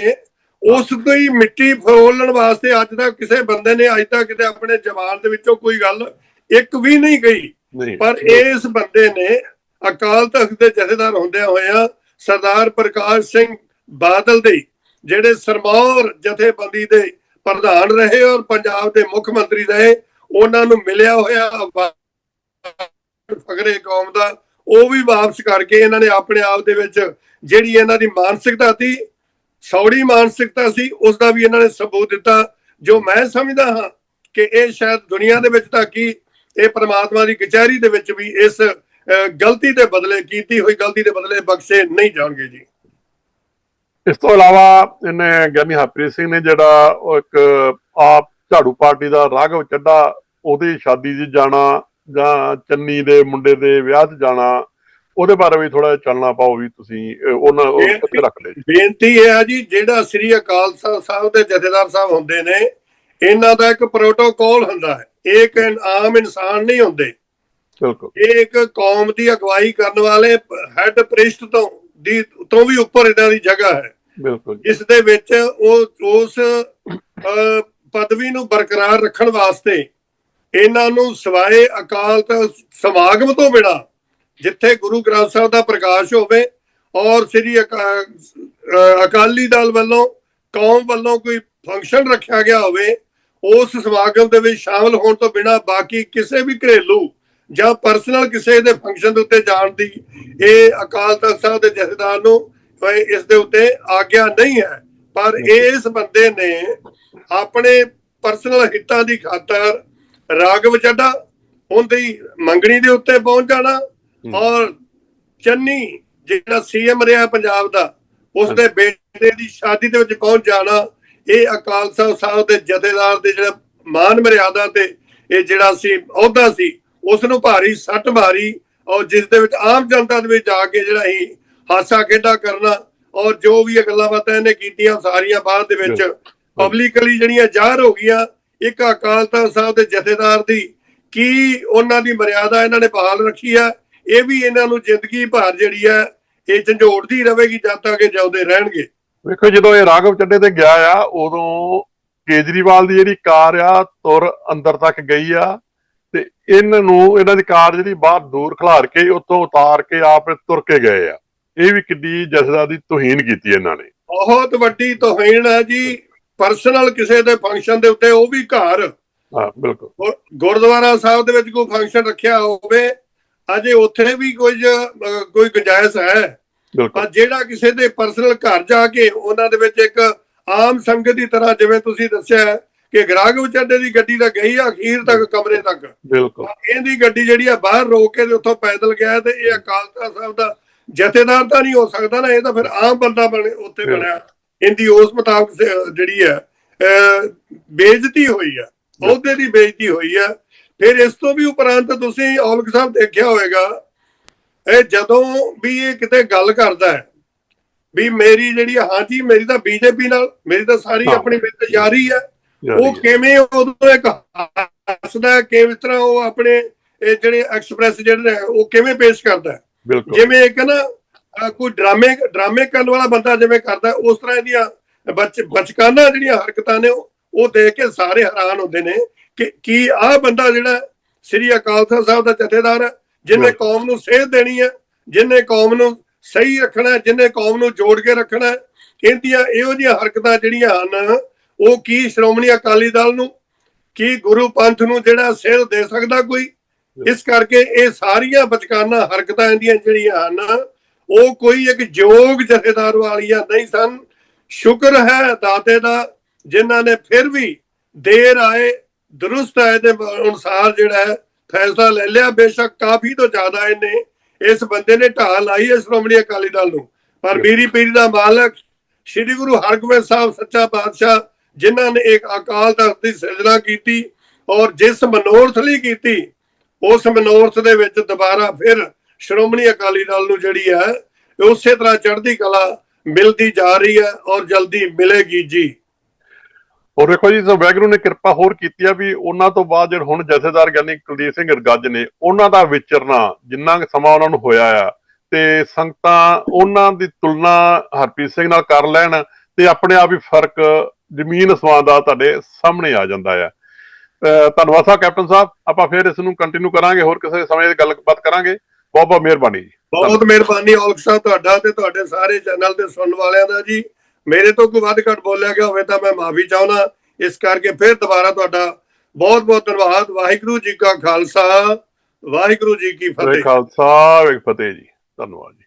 Speaker 2: ਉਸ ਤੋਂ ਹੀ ਮਿੱਟੀ ਫਰੋਲਣ ਵਾਸਤੇ ਅੱਜ ਤੱਕ ਕਿਸੇ ਬੰਦੇ ਨੇ ਅੱਜ ਤੱਕ ਕਿਤੇ ਆਪਣੇ ਜਵਾਨ ਦੇ ਵਿੱਚੋਂ ਕੋਈ ਗੱਲ ਇੱਕ ਵੀ ਨਹੀਂ ਕਹੀ। ਪਰ ਇਸ ਬੰਦੇ ਨੇ ਅਕਾਲ ਤਖਤ ਦੇ ਜਥੇਦਾਰ ਹੁੰਦਿਆਂ ਹੋਇਆਂ ਸਰਦਾਰ ਪ੍ਰਕਾਸ਼ ਸਿੰਘ ਬਾਦਲ ਦੇ ਜਿਹੜੇ ਸਰਮੌਰ ਜਥੇਬੰਦੀ ਦੇ ਪ੍ਰਧਾਨ ਰਹੇ ਔਰ ਪੰਜਾਬ ਦੇ ਮੁੱਖ ਮੰਤਰੀ ਰਹੇ ਉਹਨਾਂ ਨੂੰ ਮਿਲਿਆ ਹੋਇਆ ਫਖਰੇ ਕੌਮ ਦਾ ਉਹ ਵੀ ਵਾਪਸ ਕਰਕੇ ਇਹਨਾਂ ਨੇ ਆਪਣੇ ਆਪ ਦੇ ਵਿੱਚ ਜਿਹੜੀ ਇਹਨਾਂ ਦੀ ਮਾਨਸਿਕਤਾ ਸੀ ਸੌੜੀ ਮਾਨਸਿਕਤਾ ਸੀ ਉਸ ਦਾ ਵੀ ਇਹਨਾਂ ਨੇ ਸਬੂਤ ਦਿੱਤਾ, ਜੋ ਮੈਂ ਸਮਝਦਾ ਹਾਂ ਕਿ ਇਹ ਸ਼ਾਇਦ ਦੁਨੀਆ ਦੇ ਵਿੱਚ ਤਾਂ ਕੀ ਇਹ ਪ੍ਰਮਾਤਮਾ ਦੀ ਕਚਹਿਰੀ ਦੇ ਵਿੱਚ ਵੀ ਇਸ ਗਲਤੀ ਦੇ ਬਦਲੇ, ਕੀਤੀ ਹੋਈ ਗਲਤੀ ਦੇ ਬਦਲੇ ਬਖਸ਼ੇ ਨਹੀਂ ਜਾਣਗੇ ਜੀ।
Speaker 1: ਇਸ ਤੋਂ ਇਲਾਵਾ ਇਹਨੇ ਗਿਆਨੀ ਹਰਪ੍ਰੀਤ ਸਿੰਘ ਨੇ ਜਿਹੜਾ ਉਹ ਇੱਕ ਆਪ ਝਾੜੂ ਪਾਰਟੀ ਦਾ ਰਾਘਵ ਚੱਡਾ ਉਹਦੀ ਸ਼ਾਦੀ 'ਚ ਜਾਣਾ ਜਾਂ ਚੰਨੀ ਦੇ ਮੁੰਡੇ ਦੇ ਵਿਆਹ 'ਚ ਜਾਣਾ ਉਹਦੇ ਬਾਰੇ ਵੀ ਥੋੜਾ ਚੱਲਣਾ ਪਾਓ ਵੀ ਤੁਸੀਂ ਉਹਨਾਂ ਕਿੱਥੇ ਰੱਖ ਜੀ।
Speaker 2: ਬੇਨਤੀ ਇਹ ਹੈ ਜੀ ਜਿਹੜਾ ਸ੍ਰੀ ਅਕਾਲ ਸਾਹਿਬ ਦੇ ਜਥੇਦਾਰ ਸਾਹਿਬ ਹੁੰਦੇ ਨੇ ਇਹਨਾਂ ਦਾ ਇੱਕ ਪ੍ਰੋਟੋਕਾਲ ਹੁੰਦਾ ਹੈ। ਇਹ ਇੱਕ ਆਮ ਇਨਸਾਨ ਨਹੀਂ ਹੁੰਦੇ।
Speaker 1: ਬਿਲਕੁਲ।
Speaker 2: ਇਹ ਇੱਕ ਕੌਮ ਦੀ ਅਗਵਾਈ ਕਰਨ ਵਾਲੇ ਹੈੱਡ ਪ੍ਰਿਸ਼ਟ ਤੋਂ ਦੀ ਤੋਂ ਵੀ ਉੱਪਰ ਇਹਨਾਂ ਦੀ ਜਗ੍ਹਾ ਹੈ।
Speaker 1: ਬਿਲਕੁਲ
Speaker 2: ਇਸ ਦੇ ਵਿੱਚ ਉਹ ਉਸ ਪਦਵੀ ਨੂੰ ਬਰਕਰਾਰ ਰੱਖਣ ਵਾਸਤੇ ਇਹਨਾਂ ਨੂੰ ਸਵਾਏ ਅਕਾਲ ਤਖ਼ਤ ਸਮਾਗਮ ਤੋਂ ਬਿਨਾ ਜਿੱਥੇ ਗੁਰੂ ਗ੍ਰੰਥ ਸਾਹਿਬ ਦਾ ਪ੍ਰਕਾਸ਼ ਹੋਵੇ ਔਰ ਸ੍ਰੀ ਅਕਾਲੀ ਦਲ ਵੱਲੋਂ, ਕੌਮ ਵੱਲੋਂ ਕੋਈ ਫੰਕਸ਼ਨ ਰੱਖਿਆ ਗਿਆ ਹੋਵੇ, ਉਸ ਸਮਾਗਮ ਦੇ ਵਿੱਚ ਸ਼ਾਮਲ ਹੋਣ ਤੋਂ ਬਿਨਾ ਬਾਕੀ ਕਿਸੇ ਵੀ ਘਰੇਲੂ ਜਾਂ ਪਰਸਨਲ ਕਿਸੇ ਦੇ ਫੰਕਸ਼ਨ ਦੇ ਉੱਤੇ ਜਾਣ ਦੀ ਇਹ ਅਕਾਲ ਤਖਤ ਸਾਹਿਬ ਦੇ ਜਥੇਦਾਰ ਨੂੰ ਇਹ ਇਸ ਦੇ ਉੱਤੇ ਆਗਿਆ ਨਹੀਂ ਹੈ। ਪਰ ਇਸ ਬੰਦੇ ਨੇ ਆਪਣੇ ਪਰਸਨਲ ਹਿੱਤਾਂ ਦੀ ਖਾਤਰ ਰਾਗਵ ਚੱਡਾ ਉਹਦੀ ਮੰਗਣੀ ਦੇ ਉੱਤੇ ਪਹੁੰਚ ਜਾਣਾ ਔਰ ਚੰਨੀ ਜਿਹੜਾ ਸੀਐਮ ਰਿਹਾ ਪੰਜਾਬ ਦਾ ਉਸ ਦੇ ਬੇਟੇ ਦੀ ਸ਼ਾਦੀ ਦੇ ਵਿੱਚ ਪਹੁੰਚ ਜਾਣਾ ਇਹ ਅਕਾਲ ਤਖਤ ਸਾਹਿਬ ਦੇ ਜਥੇਦਾਰ ਦੇ ਜਿਹੜਾ ਮਾਨ ਮਰਿਆਦਾ ਤੇ ਇਹ ਜਿਹੜਾ ਸੀ ਅਹੁਦਾ ਸੀ ਉਸ ਨੂੰ ਭਾਰੀ ਸੱਟ ਮਾਰੀ ਔਰ ਜਿਸ ਦੇ ਵਿੱਚ ਆਮ ਜਨਤਾ ਦੇ ਵਿੱਚ ਜਾ ਕੇ ਜਿਹੜਾ ਹੀ ਹਾਸਾ ਖੇਡਾ ਕਰਨਾ ਔਰ ਜੋ ਵੀ ਇਹ ਗੱਲਾਂ ਬਾਤਾਂ ਇਹਨੇ ਕੀਤੀਆਂ ਸਾਰੀਆਂ ਬਾਅਦ ਦੇ ਵਿੱਚ ਪਬਲਿਕਲੀ ਜਿਹੜੀਆਂ ਜ਼ਾਹਰ ਹੋ ਗਈਆਂ ਇੱਕ ਅਕਾਲ ਤਖਤ ਸਾਹਿਬ ਦੇ ਜਥੇਦਾਰ ਦੀ ਕੀ ਉਹਨਾਂ ਦੀ ਮਰਿਆਦਾ ਇਹਨਾਂ ਨੇ ਬਹਾਲ ਰੱਖੀ ਹੈ ਇਹ ਵੀ ਇਹਨਾਂ ਨੂੰ ਜ਼ਿੰਦਗੀ ਭਰ ਜਿਹੜੀ ਹੈ ਇਹ ਝੰਜੋੜਦੀ ਰਹੇਗੀ ਜਦ ਤੱਕ ਇਹ ਜਿਉਂਦੇ ਰਹਿਣਗੇ।
Speaker 1: ਵੇਖੋ ਜਦੋਂ ਇਹ ਰਾਘਵ ਚੱਡੇ ਤੇ ਗਿਆ ਆ ਉਦੋਂ ਕੇਜਰੀਵਾਲ ਦੀ ਜਿਹੜੀ ਕਾਰ ਆ ਤੁਰ ਅੰਦਰ ਤੱਕ ਗਈ ਆ ਤੇ ਇਹਨਾਂ ਨੂੰ ਇਹਨਾਂ ਦੀ ਕਾਰ ਜਿਹੜੀ ਬਾਹਰ ਦੂਰ ਖਿਲਾਰ ਕੇ ਉੱਥੋਂ ਉਤਾਰ ਕੇ ਆਪ ਤੁਰ ਕੇ ਗਏ ਆ। ਇਹ ਵੀ ਕਿੱਡੀ ਜਸਦਾ ਦੀ ਤੋਹੀਨ ਕੀਤੀ ਇਹਨਾਂ ਨੇ।
Speaker 2: ਬਹੁਤ ਵੱਡੀ ਤੋਹੀਨ ਹੈ ਜੀ। ਪਰਸਨਲ ਕਿਸੇ ਦੇ ਫੰਕਸ਼ਨ ਦੇ ਉੱਤੇ ਉਹ ਵੀ ਘਰ।
Speaker 1: ਹਾਂ ਬਿਲਕੁਲ।
Speaker 2: ਗੁਰ- ਗੁਰਦੁਆਰਾ ਸਾਹਿਬ ਦੇ ਵਿੱਚ ਕੋਈ ਫੰਕਸ਼ਨ ਰੱਖਿਆ ਹੋਵੇ ਅਜੇ ਉੱਥੇ ਵੀ ਕੁਝ ਕੋਈ ਗੁੰਜਾਇਸ਼ ਹੈ। ਪਰ ਜਿਹੜਾ ਕਿਸੇ ਦੇ ਪਰਸਨਲ ਘਰ ਜਾ ਕੇ ਉਹਨਾਂ ਦੇ ਵਿੱਚ ਇੱਕ ਆਮ ਸੰਗਤ ਦੀ ਤਰ੍ਹਾਂ ਜਿਵੇਂ ਤੁਸੀਂ ਦੱਸਿਆ ਕਿ ਗ੍ਰਾਹਕ ਚੱਡੇ ਦੀ ਗੱਡੀ ਤਾਂ ਗਈ ਆ ਅਖੀਰ ਤੱਕ ਕਮਰੇ ਤੱਕ।
Speaker 1: ਬਿਲਕੁਲ।
Speaker 2: ਇਹਦੀ ਗੱਡੀ ਜਿਹੜੀ ਆ ਬਾਹਰ ਰੋਕ ਕੇ ਤੇ ਉੱਥੋਂ ਪੈਦਲ ਗਿਆ ਤੇ ਇਹ ਅਕਾਲ ਤਖਤ ਸਾਹਿਬ ਦਾ ਜਥੇਦਾਰ ਤਾਂ ਨਹੀਂ ਹੋ ਸਕਦਾ ਨਾ ਇਹ ਤਾਂ ਫਿਰ ਆਮ ਬੰਦਾ ਬਣੇ ਉੱਥੇ। ਬਣਿਆ। ਇਹਦੀ ਉਸ ਮੁਤਾਬਕ ਜਿਹੜੀ ਹੈ ਅਹ, ਬੇਇੱਜ਼ਤੀ ਹੋਈ ਆ। ਅਹੁਦੇ ਦੀ ਬੇਇੱਜ਼ਤੀ ਹੋਈ ਆ। ਫਿਰ ਇਸ ਤੋਂ ਵੀ ਉਪਰੰਤ ਤੁਸੀਂ ਔਲਖ ਸਾਹਿਬ ਦੇਖਿਆ ਹੋਵੇਗਾ ਇਹ ਜਦੋਂ ਵੀ ਇਹ ਕਿਤੇ ਗੱਲ ਕਰਦਾ ਹੈ ਵੀ ਮੇਰੀ ਜਿਹੜੀ ਹਾਂਜੀ ਮੇਰੀ ਤਾਂ ਬੀਜੇਪੀ ਨਾਲ ਮੇਰੀ ਤਾਂ ਸਾਰੀ। ਆਪਣੀ ਮਿੱਤ ਯਾਰੀ ਹੈ ਉਹ। ਕਿਵੇਂ ਉਦੋਂ ਇੱਕ ਹੱਸਦਾ ਕਿਸ ਤਰ੍ਹਾਂ ਉਹ ਆਪਣੇ ਇਹ ਜਿਹੜੇ ਐਕਸਪ੍ਰੈਸ ਜਿਹੜੇ ਉਹ ਕਿਵੇਂ ਪੇਸ਼ ਕਰਦਾ ਜਿਵੇਂ ਇੱਕ ਨਾ ਕੋਈ ਡਰਾਮੇ ਡਰਾਮੇ ਕਰਨ ਵਾਲਾ ਬੰਦਾ ਜਿਵੇਂ ਕਰਦਾ ਉਸ ਤਰ੍ਹਾਂ ਇਹਦੀਆਂ ਬਚ ਬਚਕਾਨਾ ਜਿਹੜੀਆਂ ਹਰਕਤਾਂ ਨੇ ਉਹ ਦੇਖ ਕੇ ਸਾਰੇ ਹੈਰਾਨ ਹੁੰਦੇ ਨੇ ਕਿ ਕੀ ਆਹ ਬੰਦਾ ਜਿਹੜਾ ਸ੍ਰੀ ਅਕਾਲ ਤਖਤ ਸਾਹਿਬ ਦਾ ਜਥੇਦਾਰ ਹੈ ਜਿਹਨੇ। ਕੌਮ ਨੂੰ ਸੇਧ ਦੇਣੀ ਹੈ ਜਿਹਨੇ ਕੌਮ ਨੂੰ ਸਹੀ ਰੱਖਣਾ ਹੈ ਜਿਹਨੇ ਕੌਮ ਨੂੰ ਜੋੜ ਕੇ ਰੱਖਣਾ ਹੈ ਇਹਦੀਆਂ ਇਹੋ ਜਿਹੀਆਂ ਹਰਕਤਾਂ ਜਿਹੜੀਆਂ ਹਨ ਉਹ ਕੀ ਸ਼੍ਰੋਮਣੀ ਅਕਾਲੀ ਦਲ ਨੂੰ ਕੀ ਗੁਰੂ ਪੰਥ ਨੂੰ ਜਿਹੜਾ ਸੇਧ ਦੇ ਸਕਦਾ ਕੋਈ ਇਸ ਕਰਕੇ ਇਹ ਸਾਰੀਆਂ ਬਚਕਾਨਾ ਹਰਕਤਾਂ ਇਹਦੀਆਂ ਜਿਹੜੀਆਂ ਹਨ ਉਹ ਕੋਈ ਇੱਕ ਯੋਗ ਜਥੇਦਾਰ ਵਾਲੀਆਂ ਨਹੀਂ ਸਨ ਸ਼ੁਕਰ ਹੈ ਦਾਤੇ ਦਾ ਜਿਨ੍ਹਾਂ ਨੇ ਫਿਰ ਵੀ ਦੇਰ ਆਏ ਦਰੁਸਤ ਆਏ ਦੇ ਅਨੁਸਾਰ ਜਿਹੜਾ ਹੈ ਫੈਸਲਾ ਲੈ ਲਿਆ। ਬੇਸ਼ੱਕ ਕਾਫੀ ਤੋਂ ਜ਼ਿਆਦਾ ਇਹਨੇ ਇਸ ਬੰਦੇ ਨੇ ਢਾਲ ਲਾਈ ਹੈ ਸ਼੍ਰੋਮਣੀ ਅਕਾਲੀ ਦਲ ਨੂੰ। ਪਰ ਮੀਰੀ ਪੀਰੀ ਦਾ ਮਾਲਕ ਸ੍ਰੀ ਗੁਰੂ ਹਰਗੋਬਿੰਦ ਸਾਹਿਬ ਸੱਚਾ ਪਾਤਸ਼ਾਹ ਜਿਨ੍ਹਾਂ ਨੇ ਇੱਕ ਅਕਾਲ ਤਖਤ ਦੀ ਸਿਰਜਣਾ ਕੀਤੀ ਔਰ ਜਿਸ ਮਨੋਰਥ ਲਈ ਕੀਤੀ ਉਸ ਮਨੋਰਥ ਦੇ ਵਿੱਚ ਦੁਬਾਰਾ ਫਿਰ ਸ਼੍ਰੋਮਣੀ ਅਕਾਲੀ ਦਲ ਨੂੰ ਜਿਹੜੀ ਹੈ ਉਸੇ ਤਰ੍ਹਾਂ ਚੜ੍ਹਦੀ ਕਲਾ ਮਿਲਦੀ ਜਾ ਰਹੀ ਹੈ ਔਰ ਜਲਦੀ ਮਿਲੇਗੀ ਜੀ।
Speaker 1: ਔਰ ਵੇਖੋ ਜੀ ਸੋ ਵੈਗਰੂ ਨੇ ਕਿਰਪਾ ਹੋਰ ਕੀਤੀ ਆ ਵੀ ਉਹਨਾਂ ਤੋਂ ਬਾਅਦ ਜਿਹੜੇ ਹੁਣ ਜਥੇਦਾਰ ਗਿਆਨੀ ਕੁਲਦੀਪ ਸਿੰਘ ਗੱਜ ਨੇ, ਉਹਨਾਂ ਦਾ ਵਿਚਰਨਾ ਜਿੰਨਾ ਸਮਾਂ ਉਹਨਾਂ ਨੂੰ ਹੋਇਆ ਆ, ਤੇ ਸੰਗਤਾਂ ਉਹਨਾਂ ਦੀ ਤੁਲਨਾ ਹਰਪ੍ਰੀਤ ਸਿੰਘ ਨਾਲ ਕਰ ਲੈਣ ਤੇ ਆਪਣੇ ਆਪ ਹੀ ਫ਼ਰਕ ਜ਼ਮੀਨ ਅਸਮਾਨ ਦਾ ਤੁਹਾਡੇ ਸਾਹਮਣੇ ਆ ਜਾਂਦਾ ਆ। ਧੰਨਵਾਦ ਸਾਹਿਬ ਕੈਪਟਨ ਸਾਹਿਬ, ਆਪਾਂ ਫਿਰ ਇਸ ਨੂੰ ਕੰਟੀਨਿਊ ਕਰਾਂਗੇ, ਹੋਰ ਕਿਸੇ ਸਮੇਂ ਗੱਲਬਾਤ ਕਰਾਂਗੇ। ਬਹੁਤ ਬਹੁਤ ਮਿਹਰਬਾਨੀ ਜੀ।
Speaker 2: ਬਹੁਤ ਮਿਹਰਬਾਨੀ ਔਲਖ ਸਾਹਿਬ ਤੁਹਾਡਾ ਤੇ ਤੁਹਾਡੇ ਸਾਰੇ ਚੈਨਲ ਦੇ ਸੁਣਨ ਵਾਲਿਆਂ ਦਾ ਜੀ। ਮੇਰੇ ਤੋਂ ਕੋਈ ਵੱਧ ਘੱਟ ਬੋਲਿਆ ਗਿਆ ਹੋਵੇ ਤਾਂ ਮੈਂ ਮਾਫੀ ਚਾਹੁੰਦਾ। ਇਸ ਕਰਕੇ ਫਿਰ ਦੁਬਾਰਾ ਤੁਹਾਡਾ ਬਹੁਤ ਬਹੁਤ ਧੰਨਵਾਦ। ਵਾਹਿਗੁਰੂ ਜੀ ਕਾ ਖਾਲਸਾ ਵਾਹਿਗੁਰੂ ਜੀ ਕੀ ਫਤਿਹ।
Speaker 1: ਖਾਲਸਾ ਵਾਹਿਗੁਰੂ ਫਤਿਹ ਜੀ। ਧੰਨਵਾਦ ਜੀ।